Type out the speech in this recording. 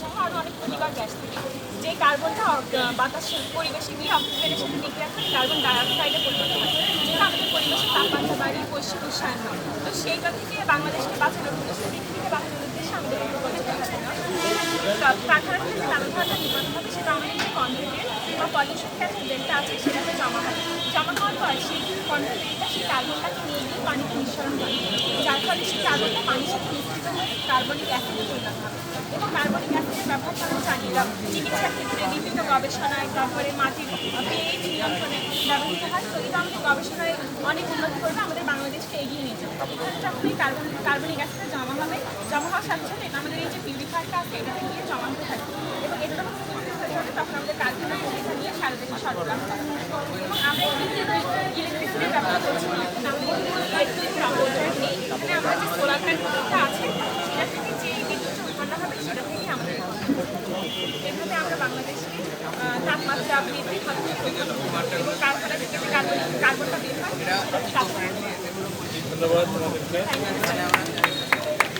সহ আরও অনেক ক্ষতিকর গ্যাস থাকে যে কার্বনটা আহ, পরিবেশে গিয়ে অক্সিজেনের সাথে বিক্রিয়া করে কার্বন ডাইঅক্সাইডে পরিণত হয়। যেটা আমাদের পরিবেশের তাপমাত্রা বাড়িয়ে বৈশ্বিক উষ্ণায়ন হয় তো সেইটা থেকে বাংলাদেশকে বাঁচানোর উদ্দেশ্যে থেকে বাঁচানোর উদ্দেশ্যে আমাদের প্রচেষ্টা আছে কারখানা থেকে যে ব্যবহারটা নির্মাণ হবে সেটা আমাদের যে কনভেটের বা পলিউশন গ্যাসের ডেলটা আছে সেটাতে জমা হয় জমা হওয়ার পর সেই কনভেটেরটা সেই কার্বনটাকে নিয়ে গিয়ে পানিতে মিশ্রণ করে। যার ফলে সেই কার্বনটা পানির সাথে মিশ্রিত হয়ে কার্বনিক অ্যাসিডে পরিণত হবে এবং করা চিকিৎসা ক্ষেত্রে বিভিন্ন গবেষণায় তারপরে মাটির পিএইচ নিয়ন্ত্রণে ব্যবহৃত হয়। তো আমাদের গবেষণায় অনেক উন্নতি করবে, আমাদের বাংলাদেশকে এগিয়ে নিয়ে যাবে। যখন এই কার্বন, কার্বনিক অ্যাসিডে জমা হবে, জমা হওয়ার সাথে সাথে আমাদের এই যে পিউরিফায়ারটা আছে, এটাতে গিয়ে জমা হতে থাকবে। এবং এটা যখন যাবে তখন আমাদের পরীক্ষা নিয়ে সারা দেশে সরবরাহ হবে। এবং আমরা ইলেকট্রিসিটি ব্যবহার করছি এখন আমাদের ইলেকট্রিক পর্যায়ে নেই এখানে আমরা যে সোলার প্যানেলটা আছে সেটা থেকে যে বিদ্যুৎ উৎপন্ন হবে সেটা থেকেই আমাদের এভাবে আমরা বাংলাদেশকে আহ, তাপমাত্রা বৃদ্ধি খাতে এবং কারখানা থেকে যে কার্বন কার্বনটা বের হয় ধন্যবাদ